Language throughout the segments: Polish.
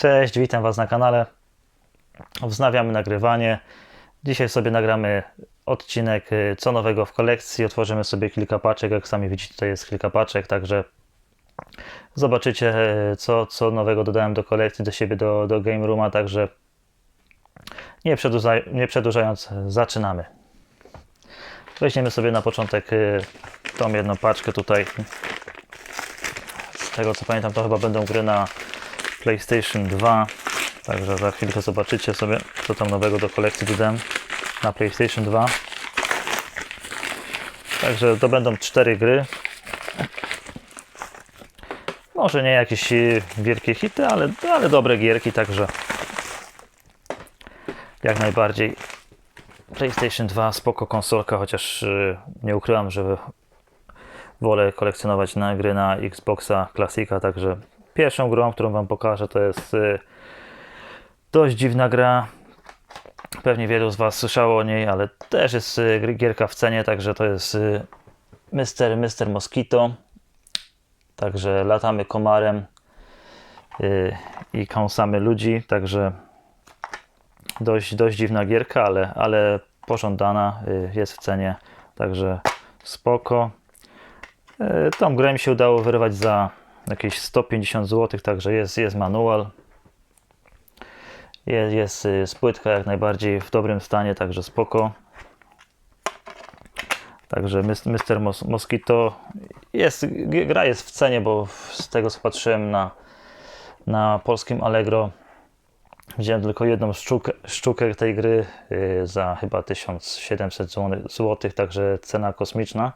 Cześć, witam Was na kanale. Wznawiamy nagrywanie. Dzisiaj sobie nagramy odcinek y, co nowego w kolekcji. Otworzymy sobie kilka paczek. Jak sami widzicie, tutaj jest kilka paczek, także zobaczycie y, co, co nowego dodałem do kolekcji, do siebie, do, do Game Rooma. Także nie, nie przedłużając, zaczynamy. Weźmiemy sobie na początek y, tą jedną paczkę tutaj. Z tego co pamiętam, to chyba będą gry na PlayStation 2. Także za chwilkę zobaczycie sobie, co tam nowego do kolekcji dodałem na PlayStation 2. Także to będą cztery gry. Może nie jakieś e, wielkie hity, ale, ale dobre gierki, także jak najbardziej PlayStation 2 spoko konsolka, chociaż e, nie ukrywam, że wolę kolekcjonować na gry na Xboxa Classica, także pierwszą grą, którą Wam pokażę, to jest y, dość dziwna gra. Pewnie wielu z Was słyszało o niej, ale też jest y, gierka w cenie, także to jest y, Mr. Mr. Mosquito. Także latamy komarem i kąsamy ludzi, także dość, dość dziwna gierka, ale, ale pożądana, jest w cenie, także spoko. Tą grę mi się udało wyrwać za jakieś 150 zł, także jest, jest manual. Jest, jest y, spłytka jak najbardziej w dobrym stanie, także spoko. Także Mr. Mos- Mosquito jest, gra jest w cenie, bo z tego co patrzyłem na, na polskim Allegro wziąłem tylko jedną sztukę, sztukę tej gry y, za chyba 1700 zł, także cena kosmiczna.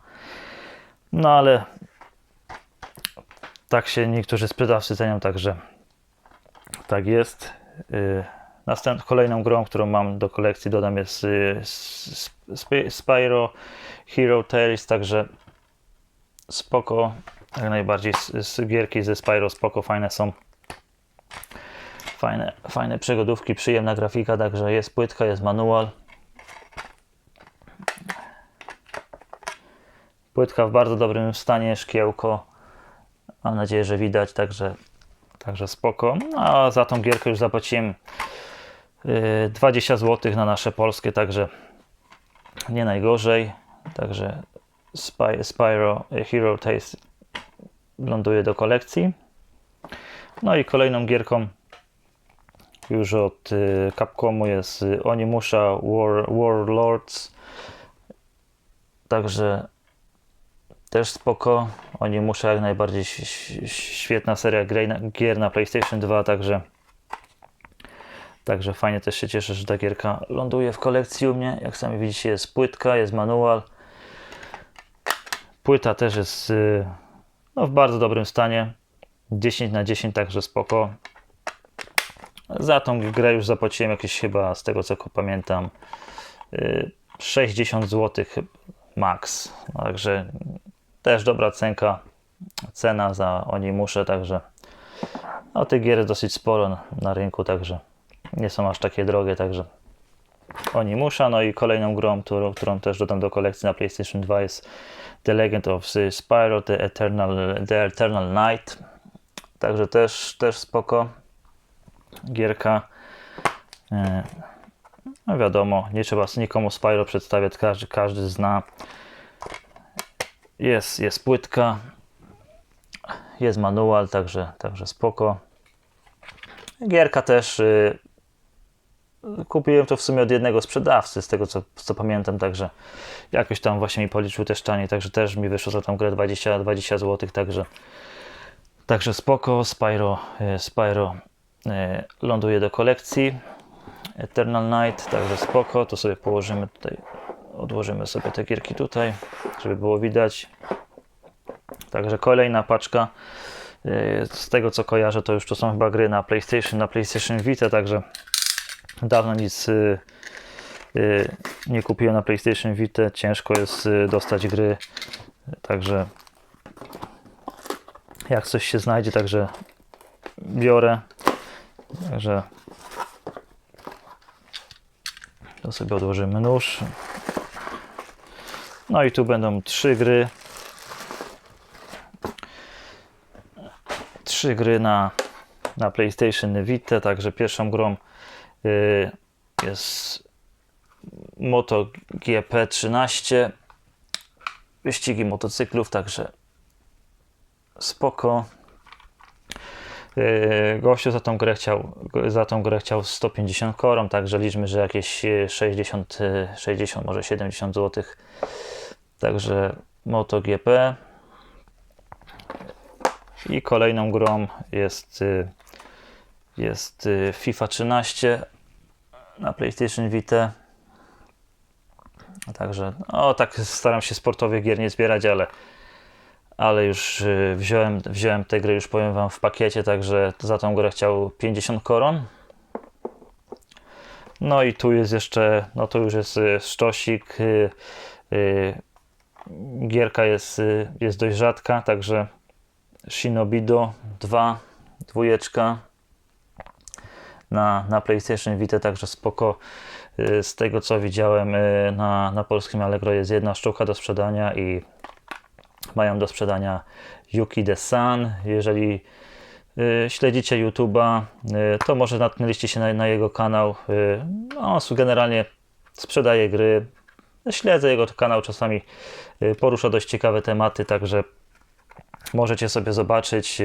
No ale tak się niektórzy sprzedawcy cenią, także tak jest. Yy, Następ, kolejną grą, którą mam do kolekcji, dodam jest Sp- Spyro Hero Tales, także spoko, jak najbardziej gierki ze Spyro spoko, fajne są. Fajne, fajne przygodówki, przyjemna grafika, także jest płytka, jest manual. Płytka w bardzo dobrym stanie, szkiełko. Mam nadzieję, że widać, także, także spoko. No, a za tą gierkę już zapłaciłem yy, 20 zł na nasze polskie, także nie najgorzej. Także Spy, Spyro Hero Taste ląduje do kolekcji. No i kolejną gierką już od y, Capcomu jest y, Onimusha War, Warlords. Także też spoko. Oni muszą jak najbardziej świetna seria gier na, PlayStation 2, także także fajnie też się cieszę, że ta gierka ląduje w kolekcji u mnie. Jak sami widzicie jest płytka, jest manual. Płyta też jest y, no, w bardzo dobrym stanie. 10 na 10, także spoko. Za tą grę już zapłaciłem jakieś chyba, z tego co pamiętam, y, 60 zł max. Także też dobra cenka, cena za oni muszę, także no tych gier jest dosyć sporo na, na rynku, także nie są aż takie drogie, także oni muszę. No i kolejną grą, którą, którą też dodam do kolekcji na PlayStation 2 jest The Legend of Spyro The Eternal, The Eternal Night. Także też, też spoko gierka. E, No wiadomo, nie trzeba nikomu Spyro przedstawiać, każdy, każdy zna. Jest, jest płytka, jest manual, także, także spoko. Gierka też y, kupiłem to w sumie od jednego sprzedawcy, z tego co, co pamiętam, także jakoś tam właśnie mi policzył też taniej, także też mi wyszło za tą grę 20, 20 zł, także także spoko, Spyro, y, Spyro y, ląduje do kolekcji. Eternal Night, także spoko, to sobie położymy tutaj, odłożymy sobie te gierki tutaj, żeby było widać. Także kolejna paczka. Yy, Z tego co kojarzę, to już to są chyba gry na PlayStation, na PlayStation Vita, także dawno nic yy, yy, nie kupiłem na PlayStation Vita. Ciężko jest dostać gry, także jak coś się znajdzie, także biorę. Także to sobie odłożymy nóż. No i tu będą trzy gry. Trzy gry na na PlayStation Vita, także pierwszą grą y, jest Moto GP13 wyścigi motocyklów, także spoko. Yy, Gościu za tą grę chciał, za tą grę chciał 150 koron, także liczmy, że jakieś yy, 60, yy, 60 może 70 zł. Także MotoGP. I kolejną grą jest, jest FIFA 13 na PlayStation Vita. Także, no tak staram się sportowych gier nie zbierać, ale, ale już y, wziąłem, wziąłem tę grę, już powiem Wam, w pakiecie, także za tą grę chciał 50 koron. No i tu jest jeszcze, no to już jest y, szczosik. y, Gierka jest, jest dość rzadka, także Shinobido 2, dwójeczka na, na PlayStation Vita, także spoko. Z tego co widziałem na, na polskim Allegro jest jedna sztuka do sprzedania i mają do sprzedania Yuki the Sun. Jeżeli y, śledzicie YouTube'a, y, to może natknęliście się na, na jego kanał. Y, no, s- generalnie sprzedaje gry. Śledzę jego kanał, czasami porusza dość ciekawe tematy, także możecie sobie zobaczyć.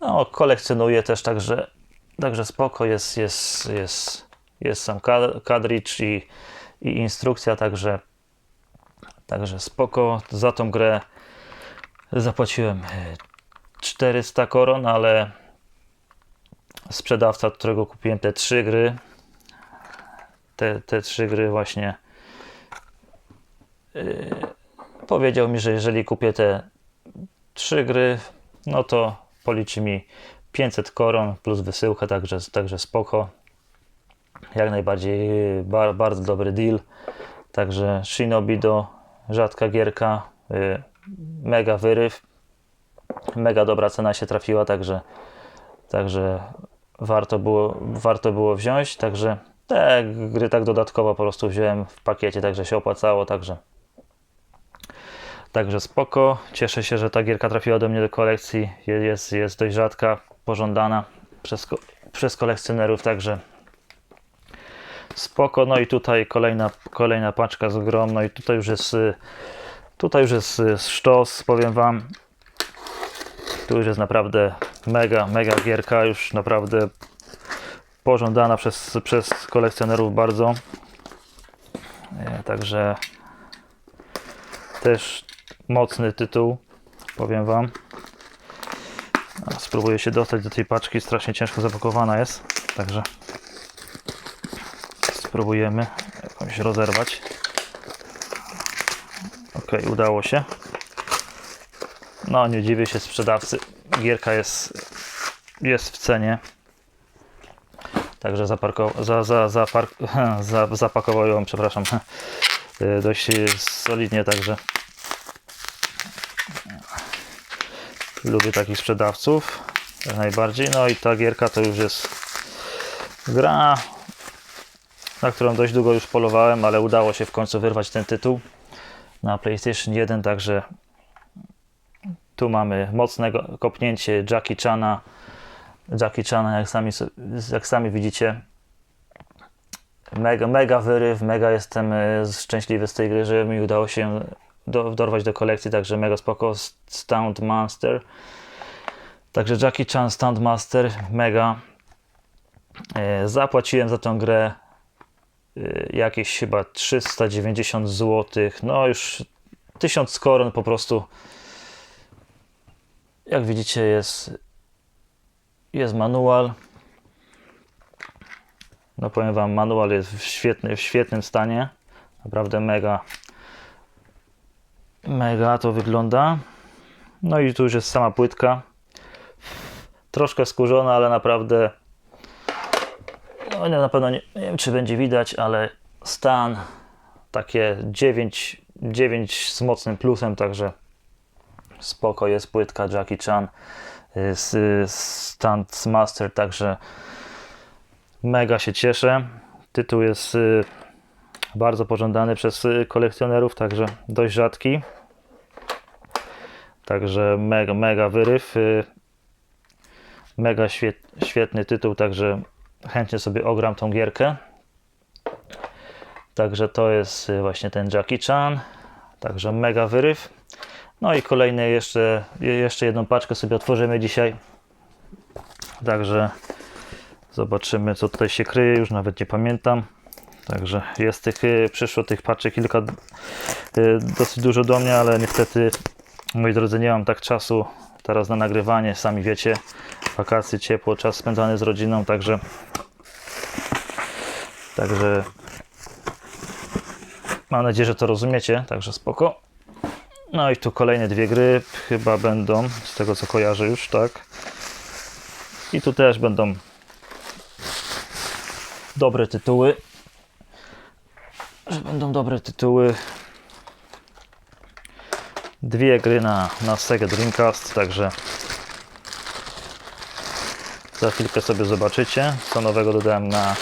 No, kolekcjonuje też, także, także spoko jest, jest, jest, jest sam ka- kadricz i, i instrukcja, także, także spoko. Za tą grę zapłaciłem y, 400 koron, ale sprzedawca, od którego kupiłem te trzy gry, te, te trzy gry właśnie yy, powiedział mi, że jeżeli kupię te trzy gry, no to policzy mi 500 koron plus wysyłka, także, także spoko. Jak najbardziej bar, bardzo dobry deal. Także Shinobi do rzadka gierka, yy, mega wyryw, mega dobra cena się trafiła, także, także warto, było, warto było wziąć. Także te gry tak dodatkowo po prostu wziąłem w pakiecie, także się opłacało, także Także spoko. Cieszę się, że ta gierka trafiła do mnie do kolekcji. Je- Jest, jest dość rzadka, pożądana przez, przez kolekcjonerów, także spoko. No i tutaj kolejna, kolejna paczka z grom. No i tutaj już jest y, tutaj już jest y, sztos, powiem wam. Tu już jest naprawdę mega, mega gierka, już naprawdę pożądana przez, przez kolekcjonerów bardzo. E, Także też mocny tytuł, powiem Wam. Spróbuję się dostać do tej paczki, strasznie ciężko zapakowana jest, także spróbujemy jakąś rozerwać. Ok, udało się. No, nie dziwię się sprzedawcy. Gierka jest, jest w cenie. Także zaparko, za, za, zapark, za, zapakował ją, przepraszam, dość solidnie, także lubię takich sprzedawców jak najbardziej. No i ta gierka to już jest gra, na którą dość długo już polowałem, ale udało się w końcu wyrwać ten tytuł na PlayStation 1, także tu mamy mocne kopnięcie Jackie Chana. Jackie Chana, jak sami, jak sami widzicie, mega, mega wyryw, mega jestem e, szczęśliwy z tej gry, że mi udało się do, dorwać do kolekcji, także mega spoko. Stunt Monster. Także Jackie Chan Stunt Master, mega. E, zapłaciłem za tę grę jakieś chyba 390 zł. No już 1000 koron po prostu. Jak widzicie jest jest manual. No powiem wam, manual jest w, świetny, w świetnym stanie. Naprawdę mega Mega to wygląda. No i tu już jest sama płytka. Troszkę skurzona, ale naprawdę. No na pewno nie, nie wiem, czy będzie widać, ale stan takie 9, 9 z mocnym plusem, także spoko jest płytka Jackie Chan y, z, z Stunt Master, także mega się cieszę. Tytuł jest y, bardzo pożądany przez y, kolekcjonerów, także dość rzadki. Także mega, mega wyryw. y. Mega świet, świetny tytuł, także chętnie sobie ogram tą gierkę. Także to jest y, właśnie ten Jackie Chan. Także mega wyryw. No i kolejne jeszcze, jeszcze jedną paczkę sobie otworzymy dzisiaj. Także zobaczymy co tutaj się kryje, już nawet nie pamiętam. Także jest tych, y, przyszło tych paczek kilka, y, dosyć dużo do mnie, ale niestety, moi drodzy, nie mam tak czasu teraz na nagrywanie. Sami wiecie, wakacje, ciepło, czas spędzany z rodziną, także także mam nadzieję, że to rozumiecie, także spoko. No i tu kolejne dwie gry chyba będą, z tego co kojarzę już, tak. I tu też będą dobre tytuły. Że będą dobre tytuły. Dwie gry na, na Sega Dreamcast, także za chwilkę sobie zobaczycie, co nowego dodałem na,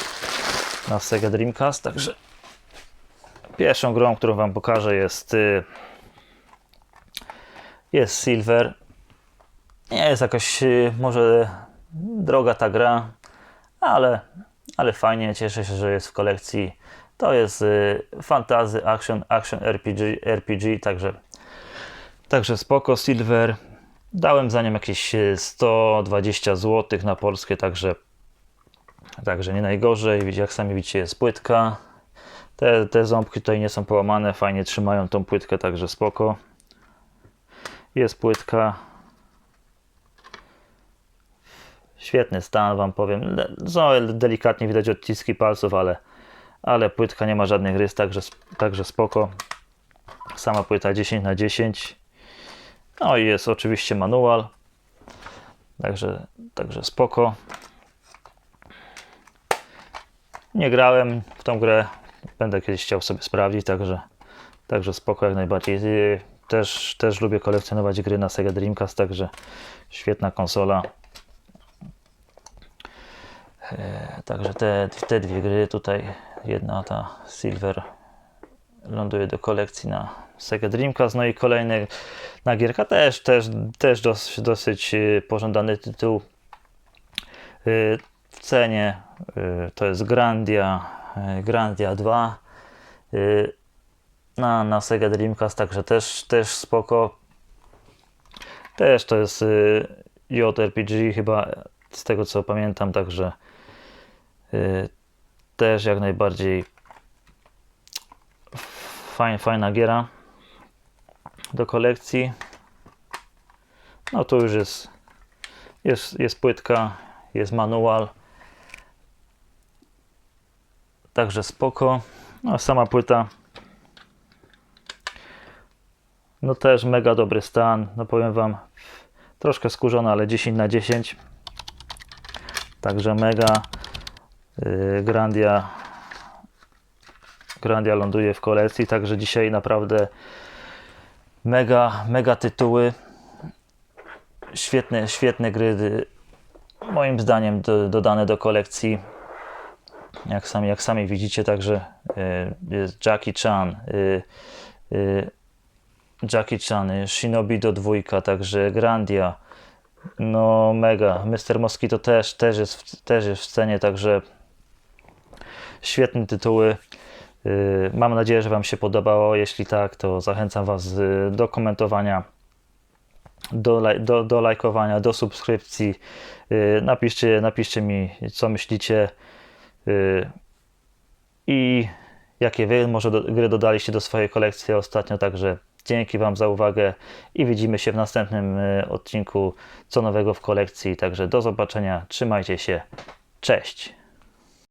na Sega Dreamcast, także pierwszą grą, którą Wam pokażę jest y, jest Silver. Nie jest jakaś y, może droga ta gra, ale, ale fajnie, cieszę się, że jest w kolekcji. To jest y, fantasy, action, action RPG, RPG także, także spoko Silver. Dałem za nią jakieś y, 120 zł na polskie, także, także nie najgorzej. Jak sami widzicie jest płytka. Te, te ząbki tutaj nie są połamane, fajnie trzymają tą płytkę, także spoko. Jest płytka. Świetny stan, Wam powiem. No, delikatnie widać odciski palców, ale, ale płytka nie ma żadnych rys, także, także spoko. Sama płyta 10 na 10 No i jest oczywiście manual. Także, także spoko. Nie grałem w tą grę. Będę kiedyś chciał sobie sprawdzić, także, także spoko jak najbardziej. Też, też lubię kolekcjonować gry na Sega Dreamcast, także świetna konsola. E, Także te, te dwie gry tutaj, jedna ta Silver ląduje do kolekcji na Sega Dreamcast, no i kolejny na gierka też, też, też dosyć, dosyć e, pożądany tytuł E, cenie e, to jest Grandia, e, Grandia 2 e, na, na Sega Dreamcast, także też, też spoko. Też to jest y, JRPG chyba z tego co pamiętam, także y, też jak najbardziej fajna, fajna giera do kolekcji. No tu już jest, jest, jest płytka, jest manual. Także spoko. No, sama płyta no też mega dobry stan. No powiem Wam, troszkę skurzona, ale 10 na 10. Także mega. Yy, Grandia. Grandia ląduje w kolekcji, także dzisiaj naprawdę mega, mega tytuły. Świetne, świetne gry. y, Moim zdaniem do, dodane do kolekcji. Jak sami, jak sami widzicie, także y, jest Jackie Chan. y, y, Jackie Chan, Shinobi do dwójka, także Grandia. No mega. Mr. Mosquito też, też, jest, też jest w cenie, także świetne tytuły. Mam nadzieję, że Wam się podobało. Jeśli tak, to zachęcam Was do komentowania, do, do, do lajkowania, do subskrypcji. Napiszcie, napiszcie mi, co myślicie i jakie Wy może do, gry dodaliście do swojej kolekcji ostatnio. Także dzięki Wam za uwagę i widzimy się w następnym y, odcinku co nowego w kolekcji. Także do zobaczenia, trzymajcie się, cześć!